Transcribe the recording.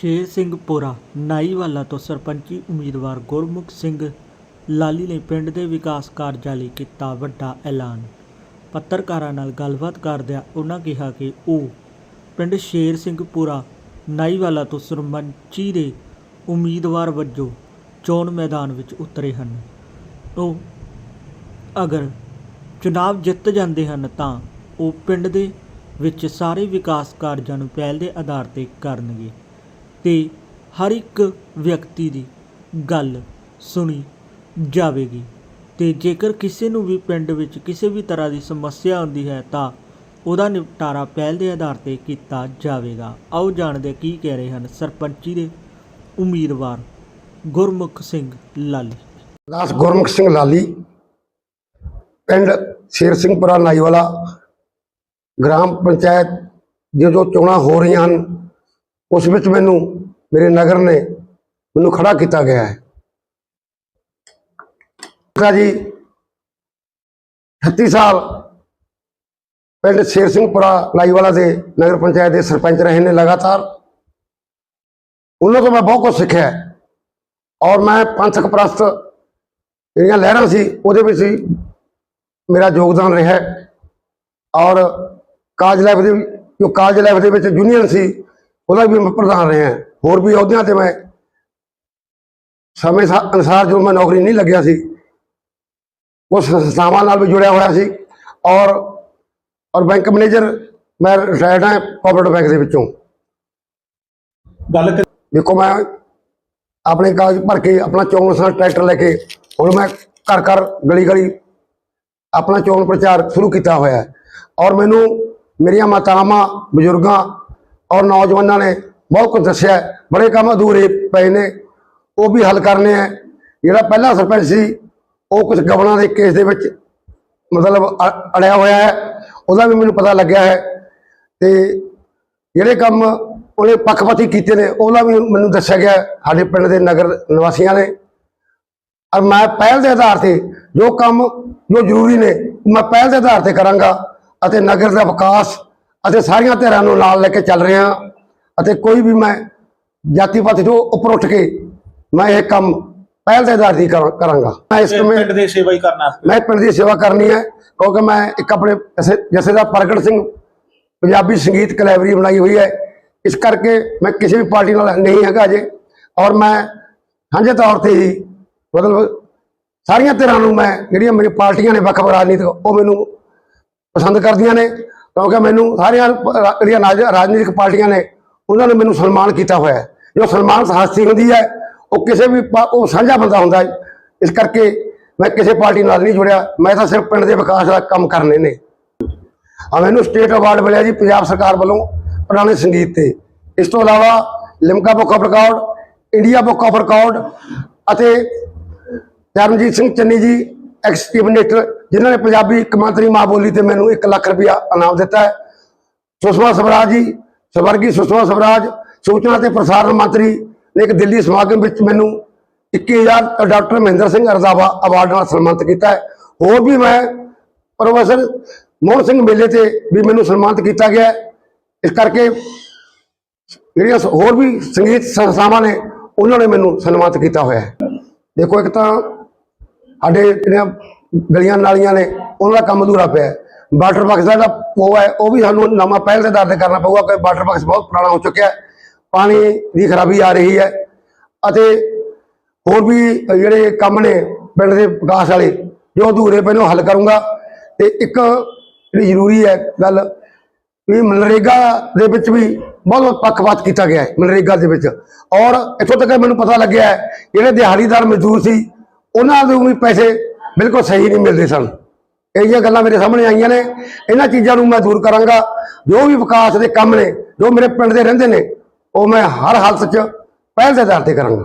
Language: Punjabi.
ਸ਼ੇਰ ਸਿੰਘ ਪੁਰਾ, ਨਾਈਵਾਲਾ ਤੋਂ ਸਰਪੰਚੀ ਉਮੀਦਵਾਰ ਗੁਰਮੁਖ ਸਿੰਘ ਲਾਲੀ ਨੇ ਪਿੰਡ ਦੇ ਵਿਕਾਸ ਕਾਰਜਾਂ ਲਈ ਕੀਤਾ ਵੱਡਾ ਐਲਾਨ। ਪੱਤਰਕਾਰਾਂ ਨਾਲ ਗੱਲਬਾਤ ਕਰਦਿਆਂ ਉਹਨਾਂ ਕਿਹਾ ਕਿ ਉਹ ਪਿੰਡ ਸ਼ੇਰ ਸਿੰਘ ਪੁਰਾ, ਨਾਈਵਾਲਾ ਤੋਂ ਸਰਪੰਚੀ ਦੇ ਉਮੀਦਵਾਰ ਵਜੋਂ ਚੋਣ ਮੈਦਾਨ ਵਿੱਚ ਉਤਰੇ ਹਨ। ਉਹ ਅਗਰ ਚੁਣਾਵ ਜਿੱਤ ਜਾਂਦੇ ਹਨ ਤਾਂ ਉਹ ਪਿੰਡ ਦੇ ਵਿੱਚ ਸਾਰੇ ਵਿਕਾਸ ਕਾਰਜਾਂ ਨੂੰ ਪਹਿਲ ਦੇ ਆਧਾਰ ਤੇ ਕਰਨਗੇ। ਤੇ ਹਰ ਇੱਕ ਵਿਅਕਤੀ ਦੀ ਗੱਲ ਸੁਣੀ ਜਾਵੇਗੀ। ਤੇ ਜੇਕਰ ਕਿਸੇ ਨੂੰ ਵੀ ਪਿੰਡ ਵਿੱਚ ਕਿਸੇ ਵੀ ਤਰ੍ਹਾਂ ਦੀ ਸਮੱਸਿਆ ਆਉਂਦੀ ਹੈ, ਤਾਂ ਉਹਦਾ ਨਿਪਟਾਰਾ ਪਹਿਲ ਦੇ ਆਧਾਰ ਤੇ ਕੀਤਾ ਜਾਵੇਗਾ। ਆਓ ਜਾਣਦੇ ਕੀ ਕਹਿ ਰਹੇ ਹਨ ਸਰਪੰਚੀ ਦੇ ਉਮੀਦਵਾਰ ਗੁਰਮੁਖ ਸਿੰਘ ਲਾਲੀ। ਦਾਸ ਗੁਰਮੁਖ ਸਿੰਘ ਲਾਲੀ, ਪਿੰਡ ਸ਼ੇਰ ਸਿੰਘਪੁਰਾ ਨਾਈਵਾਲਾ, ਗ੍ਰਾਮ ਪੰਚਾਇਤ ਜਦੋਂ ਚੋਣਾਂ ਹੋ ਰਹੀਆਂ ਹਨ ਉਸ ਵਿੱਚ ਮੈਨੂੰ, ਮੇਰੇ ਨਗਰ ਨੇ ਮੈਨੂੰ ਖੜਾ ਕੀਤਾ ਗਿਆ ਹੈ। ਕਾ ਜੀ 38 ਸਾਲ ਪਿੰਡ ਸ਼ੇਰ ਸਿੰਘਪੁਰਾ ਲਾਈਵਾਲਾ ਦੇ ਨਗਰ ਪੰਚਾਇਤ ਦੇ ਸਰਪੰਚ ਰਹੇ ਨੇ ਲਗਾਤਾਰ। ਉਹਨਾਂ ਤੋਂ ਮੈਂ ਬਹੁਤ ਕੁਝ ਸਿੱਖਿਆ ਔਰ ਮੈਂ ਪੰਥਕ ਪ੍ਰਸਤ ਜਿਹੜੀਆਂ ਲਹਿਰਾਂ ਸੀ, ਉਹਦੇ ਵਿੱਚ ਹੀ ਮੇਰਾ ਯੋਗਦਾਨ ਰਿਹਾ ਔਰ ਕਾਜ ਲਾਈਫ ਦੇ, ਜੋ ਕਾਜ ਲਾਈਫ ਦੇ ਵਿੱਚ ਯੂਨੀਅਨ ਸੀ ਉਹਦਾ ਵੀ ਮੈਂ ਪ੍ਰਧਾਨ ਰਿਹਾ। ਹੋਰ ਵੀ ਅਹੁਦਿਆਂ ਤੇ ਮੈਂ ਸਮੇਂ ਅਨੁਸਾਰ ਜੋ ਮੈਂ ਨੌਕਰੀ ਨਹੀਂ ਲੱਗਿਆ ਸੀ ਉਸ ਸੰਸਥਾਵਾਂ ਨਾਲ ਵੀ ਜੁੜਿਆ ਹੋਇਆ ਸੀ ਔਰ ਔਰ ਬੈਂਕ ਮੈਨੇਜਰ ਮੈਂ ਰਿਟਾਇਰਡ ਹਾਂ ਕੋਆਪਰੇਟਿਵ ਬੈਂਕ ਦੇ ਵਿੱਚੋਂ। ਗੱਲ ਦੇਖੋ ਮੈਂ ਆਪਣੇ ਕਾਗਜ਼ ਭਰ ਕੇ ਆਪਣਾ ਚੋਣ ਨਿਸ਼ਾਨ ਟਰੈਕਟਰ ਲੈ ਕੇ ਹੁਣ ਮੈਂ ਘਰ ਘਰ ਗਲੀ ਗਲੀ ਆਪਣਾ ਚੋਣ ਪ੍ਰਚਾਰ ਸ਼ੁਰੂ ਕੀਤਾ ਹੋਇਆ ਔਰ ਮੈਨੂੰ ਮੇਰੀਆਂ ਮਾਤਾਵਾਂ ਬਜ਼ੁਰਗਾਂ ਔਰ ਨੌਜਵਾਨਾਂ ਨੇ ਬਹੁਤ ਕੁਝ ਦੱਸਿਆ ਬੜੇ ਕੰਮ ਅਧੂਰੇ ਪਏ ਨੇ। ਉਹ ਵੀ ਹੱਲ ਕਰਨੇ ਹੈ। ਜਿਹੜਾ ਪਹਿਲਾ ਸਰਪੰਚ ਸੀ, ਉਹ ਕੁਝ ਗਵਨਾਂ ਦੇ ਕੇਸ ਦੇ ਵਿੱਚ ਮਤਲਬ ਅ- ਅੜਿਆ ਹੋਇਆ ਹੈ। ਉਹਦਾ ਵੀ ਮੈਨੂੰ ਪਤਾ ਲੱਗਿਆ ਹੈ। ਤੇ ਜਿਹੜੇ ਕੰਮ ਉਹਨੇ ਪੱਖਪਾਤੀ ਕੀਤੇ ਨੇ, ਉਹਦਾ ਵੀ ਮੈਨੂੰ ਦੱਸਿਆ ਗਿਆ ਸਾਡੇ ਪਿੰਡ ਦੇ ਨਗਰ ਨਿਵਾਸੀਆਂ ਨੇ। ਔਰ ਮੈਂ ਪਹਿਲ ਦੇ ਆਧਾਰ ਤੇ ਜੋ ਕੰਮ ਜੋ ਜ਼ਰੂਰੀ ਨੇ, ਮੈਂ ਪਹਿਲ ਦੇ ਆਧਾਰ ਤੇ ਕਰਾਂਗਾ। ਅਤੇ ਨਗਰ ਦਾ ਵਿਕਾਸ ਅਤੇ ਸਾਰੀਆਂ ਧਿਰਾਂ ਨੂੰ ਨਾਲ ਲੈ ਕੇ ਚੱਲ ਰਿਹਾ ਅਤੇ ਕੋਈ ਵੀ ਮੈਂ ਜਾਤੀ ਪਾਤੀ ਤੋਂ ਉੱਪਰ ਉੱਠ ਕੇ ਮੈਂ ਇਹ ਕੰਮ ਪਹਿਲ ਦੇ ਆਧਾਰ ਕਰਾਂ- ਕਰਾਂਗਾ। ਮੈਂ ਇਸ ਸਮੇਂ ਪਿੰਡ ਦੇ ਸੇਵਾ ਹੀ ਕਰਨਾ। ਮੈਂ ਪਿੰਡ ਦੀ ਸੇਵਾ ਕਰਨੀ ਹੈ ਕਿਉਂਕਿ ਮੈਂ ਇੱਕ ਆਪਣੇ ਜਥੇਦਾਰ ਪ੍ਰਗਟ ਸਿੰਘ ਪੰਜਾਬੀ ਸੰਗੀਤ ਕਲੈਬਰੀ ਬਣਾਈ ਹੋਈ ਹੈ। ਇਸ ਕਰਕੇ ਮੈਂ ਕਿਸੇ ਵੀ ਪਾਰਟੀ ਨਾਲ ਨਹੀਂ ਹੈਗਾ ਅਜੇ। ਔਰ ਮੈਂ ਸਾਂਝੇ ਤੌਰ ਤੇ ਹੀ ਮਤਲਬ ਸਾਰੀਆਂ ਧਿਰਾਂ ਨੂੰ ਮੈਂ ਜਿਹੜੀਆਂ ਮੇਰੀ ਪਾਰਟੀਆਂ ਨੇ ਵੱਖ ਰਾਜਨੀਤਿਕ ਉਹ ਮੈਨੂੰ ਪਸੰਦ ਕਰਦੀਆਂ ਨੇ। ਕਿਉਂਕਿ ਮੈਨੂੰ ਸਾਰੀਆਂ ਜਿਹੜੀਆਂ ਰਾਜ- ਰਾਜਨੀਤਿਕ ਪਾਰਟੀਆਂ ਨੇ, ਉਹਨਾਂ ਨੇ ਮੈਨੂੰ ਸਨਮਾਨ ਕੀਤਾ ਹੋਇਆ ਹੈ। ਜੋ ਸਨਮਾਨ ਹਾਸੀ ਹੁੰਦੀ ਹੈ, ਉਹ ਕਿਸੇ ਵੀ ਪਾ- ਉਹ ਸਾਂਝਾ ਬੰਦਾ ਹੁੰਦਾ ਹੈ। ਇਸ ਕਰਕੇ ਮੈਂ ਕਿਸੇ ਪਾਰਟੀ ਨਾਲ ਨਹੀਂ ਜੁੜਿਆ। ਮੈਂ ਤਾਂ ਸਿਰਫ ਪਿੰਡ ਦੇ ਵਿਕਾਸ ਦਾ ਕੰਮ ਕਰਨੇ ਨੇ। ਆ ਮੈਨੂੰ ਸਟੇਟ ਅਵਾਰਡ ਮਿਲਿਆ ਜੀ ਪੰਜਾਬ ਸਰਕਾਰ ਵੱਲੋਂ ਪੁਰਾਣੇ ਸੰਗੀਤ ਤੇ। ਇਸ ਤੋਂ ਇਲਾਵਾ Limca book of record, India book of record ਅਤੇ ਚਰਨਜੀਤ ਸਿੰਘ ਚੰਨੀ ਜੀ ਐਕਸਟੀਮਨੇਟਰ ਜਿਨ੍ਹਾਂ ਨੇ ਪੰਜਾਬੀ ਕਮਾਂਤਰੀ ਮਾਂ ਬੋਲੀ ਤੇ ਮੈਨੂੰ 1 ਲੱਖ ਰੁਪਇਆ ਇਨਾਮ ਦਿੱਤਾ ਹੈ। ਸੁਸ਼ਮਾ ਸਵਰਾਜ ਜੀ, ਸਵਰਗੀ ਸੁਸ਼ਮਾ ਸਵਰਾਜ, ਸੂਚਨਾ ਤੇ ਪ੍ਰਸਾਰਣ ਮੰਤਰੀ ਨੇ ਇੱਕ ਦਿੱਲੀ ਸਮਾਗਮ ਵਿੱਚ ਮੈਨੂੰ 21000 ਡਾਕਟਰ ਮਹਿੰਦਰ ਸਿੰਘ ਰਜ਼ਾਵਾ ਅਵਾਰਡ ਨਾਲ ਸਨਮਾਨਿਤ ਕੀਤਾ ਹੈ। ਹੋਰ ਵੀ ਮੈਂ ਪ੍ਰੋਫੈਸਰ ਮੋਹਨ ਸਿੰਘ ਮੇਲੇ ਤੇ ਵੀ ਮੈਨੂੰ ਸਨਮਾਨਿਤ ਕੀਤਾ ਗਿਆ ਇਸ ਕਰਕੇ ਜਿਹੜੀਆਂ ਹੋਰ ਵੀ ਸੰਗੀਤ ਸੰਸਥਾਵਾਂ ਨੇ, ਉਹਨਾਂ ਨੇ ਮੈਨੂੰ ਸਨਮਾਨਿਤ ਕੀਤਾ ਹੋਇਆ ਹੈ। ਦੇਖੋ ਇੱਕ ਤਾਂ ਸਾਡੇ ਜਿਹੜੀਆਂ ਗਲੀਆਂ ਨਾਲੀਆਂ ਨੇ, ਉਹਨਾਂ ਦਾ ਕੰਮ ਅਧੂਰਾ ਪਿਆ ਵਾਟਰ ਬਾਕਸ ਦਾ ਜਿਹੜਾ ਉਹ ਹੈ, ਉਹ ਵੀ ਸਾਨੂੰ ਨਵਾਂ ਪਹਿਲ ਦੇ ਦਰ ਤੇ ਕਰਨਾ ਪਊਗਾ ਕਿ ਵਾਟਰ ਬਾਕਸ ਬਹੁਤ ਪੁਰਾਣਾ ਹੋ ਚੁੱਕਿਆ ਪਾਣੀ ਦੀ ਖਰਾਬੀ ਆ ਰਹੀ ਹੈ ਅਤੇ ਹੋਰ ਵੀ ਜਿਹੜੇ ਕੰਮ ਨੇ ਪਿੰਡ ਦੇ ਵਿਕਾਸ ਵਾਲੇ, ਜੋ ਅਧੂਰੇ ਪਏ ਨੇ ਹੱਲ ਕਰੂੰਗਾ। ਤੇ ਇੱਕ ਜਿਹੜੀ ਜ਼ਰੂਰੀ ਹੈ ਗੱਲ ਵੀ ਮਨਰੇਗਾ ਦੇ ਵਿੱਚ ਵੀ ਬਹੁਤ ਬਹੁਤ ਪੱਖਪਾਤ ਕੀਤਾ ਗਿਆ ਹੈ, ਮਨਰੇਗਾ ਦੇ ਵਿੱਚ। ਔਰ ਇੱਥੋਂ ਤੱਕ ਮੈਨੂੰ ਪਤਾ ਲੱਗਿਆ ਹੈ, ਜਿਹੜੇ ਦਿਹਾੜੀਦਾਰ ਮਜ਼ਦੂਰ ਸੀ ਉਹਨਾਂ ਨੂੰ ਵੀ ਪੈਸੇ ਬਿਲਕੁਲ ਸਹੀ ਨਹੀਂ ਮਿਲਦੇ ਸਨ। ਇਹ ਜਿਹੀਆਂ ਗੱਲਾਂ ਮੇਰੇ ਸਾਹਮਣੇ ਆਈਆਂ ਨੇ। ਇਹਨਾਂ ਚੀਜ਼ਾਂ ਨੂੰ ਮੈਂ ਦੂਰ ਕਰਾਂਗਾ। ਜੋ ਵੀ ਵਿਕਾਸ ਦੇ ਕੰਮ ਨੇ, ਜੋ ਮੇਰੇ ਪਿੰਡ ਦੇ ਰਹਿੰਦੇ ਨੇ, ਉਹ ਮੈਂ ਹਰ ਹਾਲਤ 'ਚ ਪਹਿਲ ਦੇ ਆਧਾਰ ਤੇ ਕਰਾਂਗਾ।